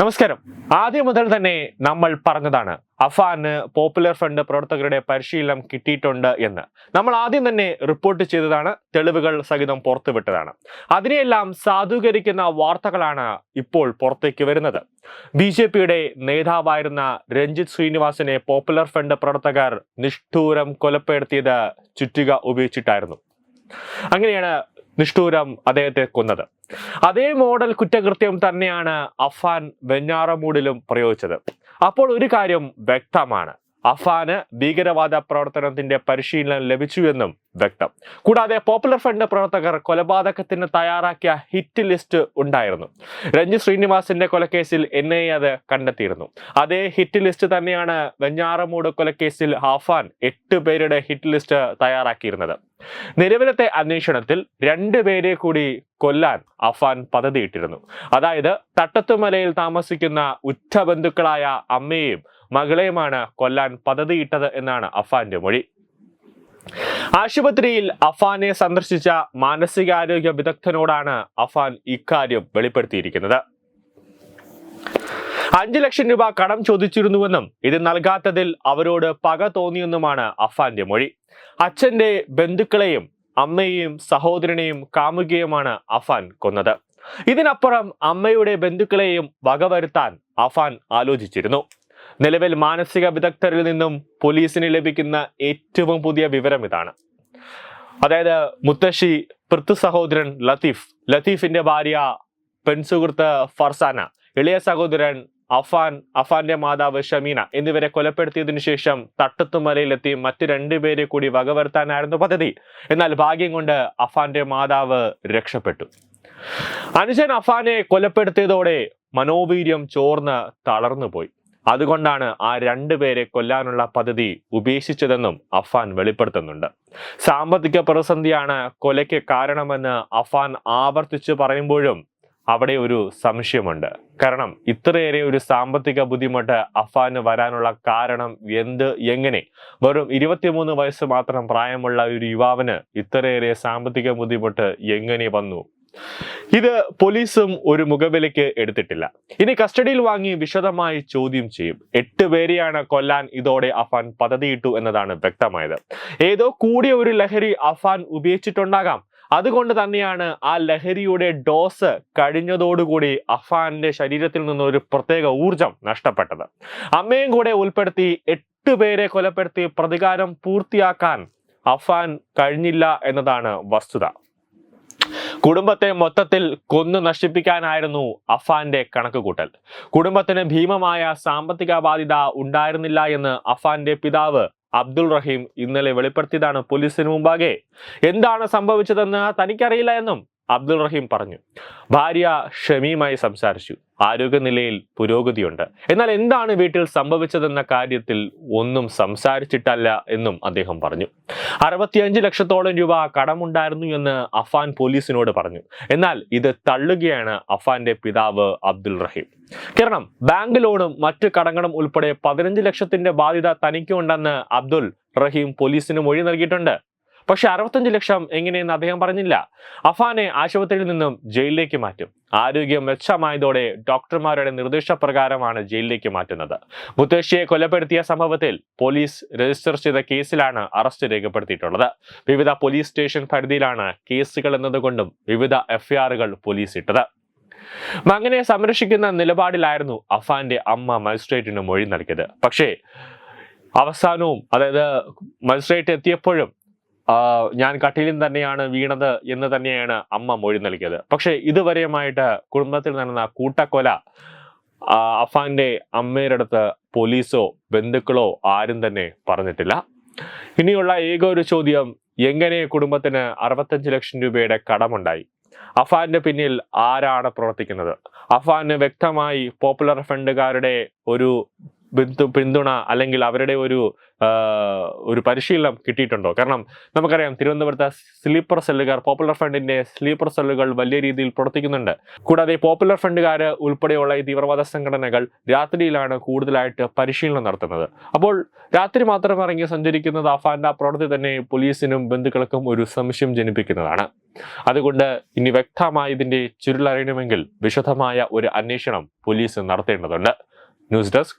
നമസ്കാരം. ആദ്യം മുതൽ തന്നെ നമ്മൾ പറഞ്ഞതാണ് അഫാന് പോപ്പുലർ ഫ്രണ്ട് പ്രവർത്തകരുടെ പരിശീലനം കിട്ടിയിട്ടുണ്ട് എന്ന്. നമ്മൾ ആദ്യം തന്നെ റിപ്പോർട്ട് ചെയ്തതാണ് തെളിവുകൾ സഹിതം പുറത്തുവിട്ടതാണ്. അതിനെയെല്ലാം സാധൂകരിക്കുന്ന വാർത്തകളാണ് ഇപ്പോൾ പുറത്തേക്ക് വരുന്നത്. ബി ജെ പിയുടെ നേതാവായിരുന്ന രഞ്ജിത് ശ്രീനിവാസനെ പോപ്പുലർ ഫ്രണ്ട് പ്രവർത്തകർ നിഷ്ഠൂരം കൊലപ്പെടുത്തിയത് ചുറ്റിക ഉപയോഗിച്ചിട്ടായിരുന്നു. അങ്ങനെയാണ് നിഷ്ഠൂരം അദ്ദേഹത്തെ കൊന്നത്. അതേ മോഡൽ കുറ്റകൃത്യം തന്നെയാണ് അഫാൻ വെഞ്ഞാറമൂടിലും പ്രയോഗിച്ചത്. അപ്പോൾ ഒരു കാര്യം വ്യക്തമാണ്. അഫാന് ഭീകരവാദ പ്രവർത്തനത്തിന്റെ പരിശീലനം ലഭിച്ചു എന്നും വ്യക്തം. കൂടാതെ പോപ്പുലർ ഫ്രണ്ട് പ്രവർത്തകർ കൊലപാതകത്തിന് തയ്യാറാക്കിയ ഹിറ്റ് ലിസ്റ്റ് ഉണ്ടായിരുന്നു. രഞ്ജിത് ശ്രീനിവാസിന്റെ കൊലക്കേസിൽ എൻ ഐ അത് കണ്ടെത്തിയിരുന്നു. അതേ ഹിറ്റ് ലിസ്റ്റ് തന്നെയാണ് വെഞ്ഞാറമൂട് കൊലക്കേസിൽ ഹാഫാൻ എട്ട് പേരുടെ ഹിറ്റ് ലിസ്റ്റ് തയ്യാറാക്കിയിരുന്നത്. നിലവിലത്തെ അന്വേഷണത്തിൽ രണ്ടുപേരെ കൂടി കൊല്ലാൻ അഫാൻ പദ്ധതിയിട്ടിരുന്നു. അതായത് തട്ടത്തുമലയിൽ താമസിക്കുന്ന ഉറ്റ ബന്ധുക്കളായ അമ്മയെയും മകളെയുമാണ് കൊല്ലാൻ പദ്ധതിയിട്ടത് എന്നാണ് അഫാന്റെ മൊഴി. ആശുപത്രിയിൽ അഫാനെ സന്ദർശിച്ച മാനസികാരോഗ്യ വിദഗ്ധനോടാണ് അഫാൻ ഇക്കാര്യം വെളിപ്പെടുത്തിയിരിക്കുന്നത്. അഞ്ചു ലക്ഷം രൂപ കടം ചോദിച്ചിരുന്നുവെന്നും ഇത് നൽകാത്തതിൽ അവരോട് പക തോന്നിയെന്നുമാണ് അഫാന്റെ മൊഴി. അച്ഛന്റെ ബന്ധുക്കളെയും അമ്മയെയും സഹോദരനെയും കാമുകയുമാണ് അഫാൻ കൊന്നത്. ഇതിനപ്പുറം അമ്മയുടെ ബന്ധുക്കളെയും വകവരുത്താൻ അഫാൻ ആലോചിച്ചിരുന്നു. നിലവിൽ മാനസിക വിദഗ്ധരിൽ നിന്നും പോലീസിന് ലഭിക്കുന്ന ഏറ്റവും പുതിയ വിവരം ഇതാണ്. അതായത് മുത്തശ്ശി പൃഥ്വി സഹോദരൻ ലത്തീഫ് ലത്തീഫിന്റെ ഭാര്യ പെൺസുഹൃത്ത് ഫർസാന ഇളയ സഹോദരൻ അഫാൻ അഫാന്റെ മാതാവ് ഷമീന എന്നിവരെ കൊലപ്പെടുത്തിയതിനു ശേഷം തട്ടത്തുമലയിലെത്തി മറ്റു രണ്ടുപേരെ കൂടി വകവരുത്താനായിരുന്നു പദ്ധതി. എന്നാൽ ഭാഗ്യം കൊണ്ട് അഫാന്റെ മാതാവ് രക്ഷപ്പെട്ടു. അനുജൻ അഫാനെ കൊലപ്പെടുത്തിയതോടെ മനോവീര്യം ചോർന്ന് തളർന്നുപോയി. അതുകൊണ്ടാണ് ആ രണ്ടുപേരെ കൊല്ലാനുള്ള പദ്ധതി ഉപേക്ഷിച്ചതെന്നും അഫാൻ വെളിപ്പെടുത്തുന്നുണ്ട്. സാമ്പത്തിക പ്രതിസന്ധിയാണ് കൊലയ്ക്ക് കാരണമെന്ന് അഫാൻ ആവർത്തിച്ച് പറയുമ്പോഴും അവിടെ ഒരു സംശയമുണ്ട്. കാരണം ഇത്രയേറെ ഒരു സാമ്പത്തിക ബുദ്ധിമുട്ട് അഫാന് വരാനുള്ള കാരണം എന്ത് എങ്ങനെ? വെറും ഇരുപത്തിമൂന്ന് വയസ്സ് മാത്രം പ്രായമുള്ള ഒരു യുവാവിന് ഇത്രയേറെ സാമ്പത്തിക ബുദ്ധിമുട്ട് എങ്ങനെ വന്നു? ഇത് പോലീസും ഒരു മുഖവിലയ്ക്ക് എടുത്തിട്ടില്ല. ഇനി കസ്റ്റഡിയിൽ വാങ്ങി വിശദമായി ചോദ്യം ചെയ്യും. എട്ട് പേരെയാണ് കൊല്ലാൻ ഇതോടെ അഫാൻ പദ്ധതിയിട്ടു എന്നതാണ് വ്യക്തമായത്. ഏതോ കൂടിയ ഒരു ലഹരി അഫാൻ ഉപയോഗിച്ചിട്ടുണ്ടാകാം. അതുകൊണ്ട് തന്നെയാണ് ആ ലഹരിയുടെ ഡോസ് കഴിഞ്ഞതോടുകൂടി അഫാന്റെ ശരീരത്തിൽ നിന്ന് ഒരു പ്രത്യേക ഊർജം നഷ്ടപ്പെട്ടത്. അമ്മയും കൂടെ ഉൾപ്പെടുത്തി എട്ട് പേരെ കൊലപ്പെടുത്തി പ്രതികാരം പൂർത്തിയാക്കാൻ അഫാൻ കഴിഞ്ഞില്ല എന്നതാണ് വസ്തുത. കുടുംബത്തെ മൊത്തത്തിൽ കൊന്നു നശിപ്പിക്കാനായിരുന്നു അഫാന്റെ കണക്കുകൂട്ടൽ. കുടുംബത്തിന് ഭീമമായ സാമ്പത്തിക ബാധ്യത ഉണ്ടായിരുന്നില്ല എന്ന് അഫാന്റെ പിതാവ് അബ്ദുൾ റഹീം ഇന്നലെ വെളിപ്പെടുത്തിയതാണ് പോലീസിന് മുമ്പാകെ. എന്താണ് സംഭവിച്ചതെന്ന് തനിക്കറിയില്ല എന്നും അബ്ദുൾ റഹീം പറഞ്ഞു. ഭാര്യ ഷമീമായി സംസാരിച്ചു. ആരോഗ്യനിലയിൽ പുരോഗതിയുണ്ട്. എന്നാൽ എന്താണ് വീട്ടിൽ സംഭവിച്ചതെന്ന കാര്യത്തിൽ ഒന്നും സംസാരിച്ചിട്ടല്ല എന്നും അദ്ദേഹം പറഞ്ഞു. അറുപത്തിയഞ്ച് ലക്ഷത്തോളം രൂപ കടമുണ്ടായിരുന്നു എന്ന് അഫാൻ പോലീസിനോട് പറഞ്ഞു. എന്നാൽ ഇത് തള്ളുകയാണ് അഫാന്റെ പിതാവ് അബ്ദുൾ റഹീം. കാരണം ബാങ്ക് ലോണും മറ്റ് കടങ്ങളും ഉൾപ്പെടെ പതിനഞ്ച് ലക്ഷത്തിന്റെ ബാധ്യത തനിക്കുണ്ടെന്ന് അബ്ദുൾ റഹീം പോലീസിന് മൊഴി നൽകിയിട്ടുണ്ട്. പക്ഷെ അറുപത്തഞ്ച് ലക്ഷം എങ്ങനെയെന്ന് അദ്ദേഹം പറഞ്ഞില്ല. അഫാനെ ആശുപത്രിയിൽ നിന്നും ജയിലിലേക്ക് മാറ്റും. ആരോഗ്യം മെച്ചമായതോടെ ഡോക്ടർമാരുടെ നിർദ്ദേശപ്രകാരമാണ് ജയിലിലേക്ക് മാറ്റുന്നത്. മുത്തശ്ശിയെ കൊലപ്പെടുത്തിയ സംഭവത്തിൽ പോലീസ് രജിസ്റ്റർ ചെയ്ത കേസിലാണ് അറസ്റ്റ് രേഖപ്പെടുത്തിയിട്ടുള്ളത്. വിവിധ പോലീസ് സ്റ്റേഷൻ പരിധിയിലാണ് കേസുകൾ എന്നതുകൊണ്ടും വിവിധ എഫ്ഐആറുകൾ പോലീസ് ഇട്ടത്. മകനെ സംരക്ഷിക്കുന്ന നിലപാടിലായിരുന്നു അഫാന്റെ അമ്മ മജിസ്ട്രേറ്റിന് മൊഴി നൽകിയത്. പക്ഷേ അവസാനവും അതായത് മജിസ്ട്രേറ്റ് എത്തിയപ്പോഴും ഞാൻ കട്ടിലിൽ തന്നെയാണ് വീണത് എന്ന് തന്നെയാണ് അമ്മ മൊഴി നൽകിയത്. പക്ഷേ ഇതുവരെയുമായിട്ട് കുടുംബത്തിൽ നടന്ന കൂട്ടക്കൊല അഫാന്റെ അമ്മയുടെ അടുത്ത് പോലീസോ ബന്ധുക്കളോ ആരും തന്നെ പറഞ്ഞിട്ടില്ല. ഇനിയുള്ള ഏക ഒരു ചോദ്യം എങ്ങനെ കുടുംബത്തിന് അറുപത്തഞ്ച് ലക്ഷം രൂപയുടെ കടമുണ്ടായി? അഫാന്റെ പിന്നിൽ ആരാണ് പ്രവർത്തിക്കുന്നത്? അഫാന് വ്യക്തമായി പോപ്പുലർ ഫ്രണ്ടുകാരുടെ ഒരു പിന്തുണ അല്ലെങ്കിൽ അവരുടെ ഒരു ഒരു പരിശീലനം കിട്ടിയിട്ടുണ്ടോ? കാരണം നമുക്കറിയാം തിരുവനന്തപുരത്തെ സ്ലീപ്പർ സെല്ലുകാർ പോപ്പുലർ ഫ്രണ്ടിന്റെ സ്ലീപ്പർ സെല്ലുകൾ വലിയ രീതിയിൽ പ്രവർത്തിക്കുന്നുണ്ട്. കൂടാതെ പോപ്പുലർ ഫ്രണ്ടുകാർ ഉൾപ്പെടെയുള്ള ഈ തീവ്രവാദ സംഘടനകൾ രാത്രിയിലാണ് കൂടുതലായിട്ട് പരിശീലനം നടത്തുന്നത്. അപ്പോൾ രാത്രി മാത്രം ഇറങ്ങി സഞ്ചരിക്കുന്നത് അഫാന്റെ പ്രവൃത്തി തന്നെ പോലീസിനും ബന്ധുക്കൾക്കും ഒരു സംശയം ജനിപ്പിക്കുന്നതാണ്. അതുകൊണ്ട് ഇനി വ്യക്തമായി ഇതിന്റെ ചുരുളറിയണമെങ്കിൽ വിശദമായ ഒരു അന്വേഷണം പോലീസ് നടത്തേണ്ടതുണ്ട്. News desk